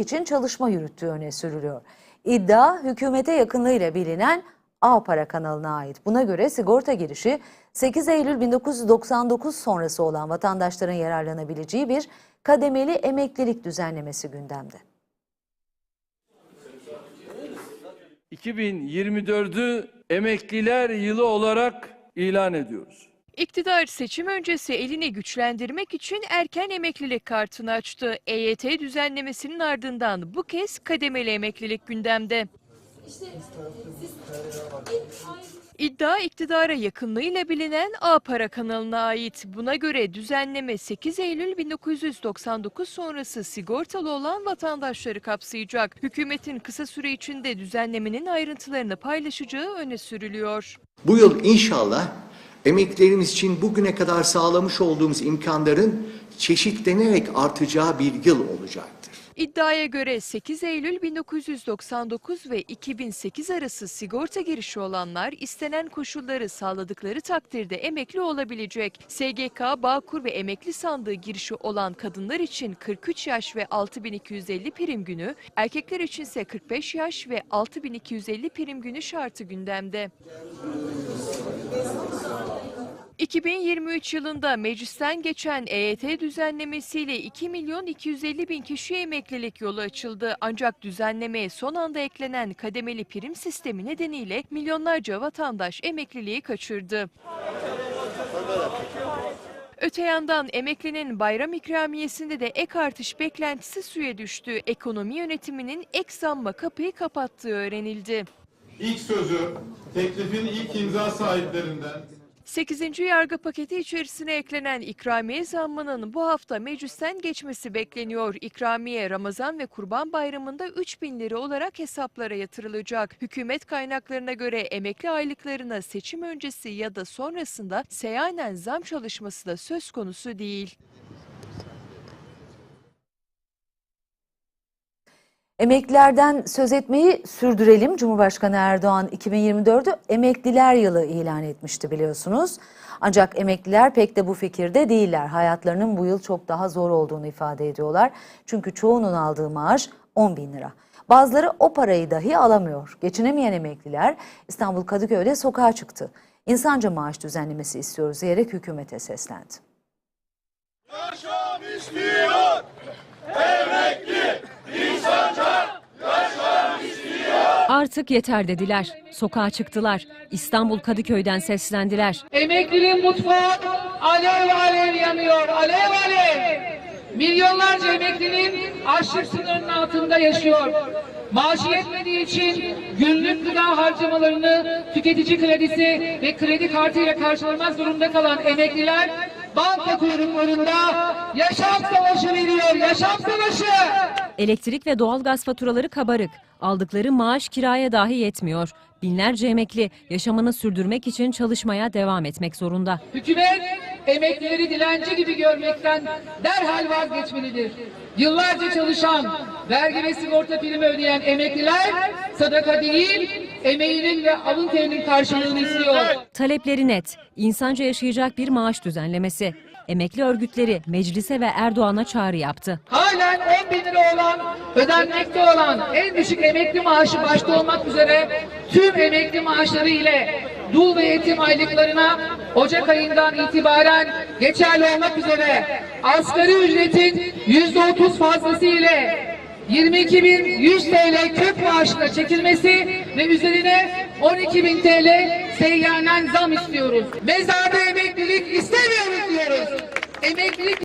için çalışma yürüttüğü öne sürülüyor. İddia hükümete yakınlığıyla bilinen A Para kanalına ait. Buna göre sigorta girişi 8 Eylül 1999 sonrası olan vatandaşların yararlanabileceği bir kademeli emeklilik düzenlemesi gündemde. 2024'ü emekliler yılı olarak ilan ediyoruz. İktidar seçim öncesi elini güçlendirmek için erken emeklilik kartını açtı. EYT düzenlemesinin ardından bu kez kademeli emeklilik gündemde. İddia iktidara yakınlığıyla bilinen A Para kanalına ait. Buna göre düzenleme 8 Eylül 1999 sonrası sigortalı olan vatandaşları kapsayacak. Hükümetin kısa süre içinde düzenlemenin ayrıntılarını paylaşacağı öne sürülüyor. Bu yıl inşallah emeklilerimiz için bugüne kadar sağlamış olduğumuz imkanların çeşitlenerek artacağı bir yıl olacaktır. İddiaya göre 8 Eylül 1999 ve 2008 arası sigorta girişi olanlar istenen koşulları sağladıkları takdirde emekli olabilecek. SGK, Bağkur ve emekli sandığı girişi olan kadınlar için 43 yaş ve 6250 prim günü, erkekler içinse 45 yaş ve 6250 prim günü şartı gündemde. 2023 yılında meclisten geçen EYT düzenlemesiyle 2 milyon 250 bin kişiye emeklilik yolu açıldı. Ancak düzenlemeye son anda eklenen kademeli prim sistemi nedeniyle milyonlarca vatandaş emekliliği kaçırdı. Öte yandan emeklinin bayram ikramiyesinde de ek artış beklentisi suya düştü. Ekonomi yönetiminin ek zamma kapıyı kapattığı öğrenildi. İlk sözü teklifin ilk imza sahiplerinden 8. yargı paketi içerisine eklenen ikramiye zammının bu hafta meclisten geçmesi bekleniyor. İkramiye Ramazan ve Kurban Bayramı'nda 3 bin lira olarak hesaplara yatırılacak. Hükümet kaynaklarına göre emekli aylıklarına seçim öncesi ya da sonrasında seyanen zam çalışması da söz konusu değil. Emeklilerden söz etmeyi sürdürelim. Cumhurbaşkanı Erdoğan 2024'ü emekliler yılı ilan etmişti biliyorsunuz. Ancak emekliler pek de bu fikirde değiller. Hayatlarının bu yıl çok daha zor olduğunu ifade ediyorlar. Çünkü çoğunun aldığı maaş 10 bin lira. Bazıları o parayı dahi alamıyor. Geçinemeyen emekliler İstanbul Kadıköy'de sokağa çıktı. İnsanca maaş düzenlemesi istiyoruz diyerek hükümete seslendi. Artık yeter dediler. Sokağa çıktılar. İstanbul Kadıköy'den seslendiler. Emeklinin mutfağı alev alev yanıyor. Alev alev. Milyonlarca emeklinin açlık sınırının altında yaşıyor. Maaşı yetmediği için günlük gıda harcamalarını tüketici kredisi ve kredi kartıyla karşılamak zorunda kalan emekliler banka kuyruklarında yaşam savaşı veriyor. Yaşam savaşı. Elektrik ve doğalgaz faturaları kabarık. Aldıkları maaş kiraya dahi yetmiyor. Binlerce emekli yaşamını sürdürmek için çalışmaya devam etmek zorunda. Hükümet emeklileri dilenci gibi görmekten derhal vazgeçmelidir. Yıllarca çalışan, vergi ve sigorta primi ödeyen emekliler sadaka değil, emeğinin ve alın terinin karşılığını istiyor. Talepleri net. İnsanca yaşayacak bir maaş düzenlemesi. Emekli örgütleri meclise ve Erdoğan'a çağrı yaptı. Halen 10 bin lira olan, ödenmekte olan en düşük emekli maaşı başta olmak üzere tüm emekli maaşları ile dul ve yetim aylıklarına Ocak ayından itibaren geçerli olmak üzere asgari ücretin %30 fazlası ile 22.100 TL kök maaşına çekilmesi ve üzerine 12.000 TL seyyanen zam istiyoruz. Mezarda emeklilik istemiyoruz diyoruz. Emeklilik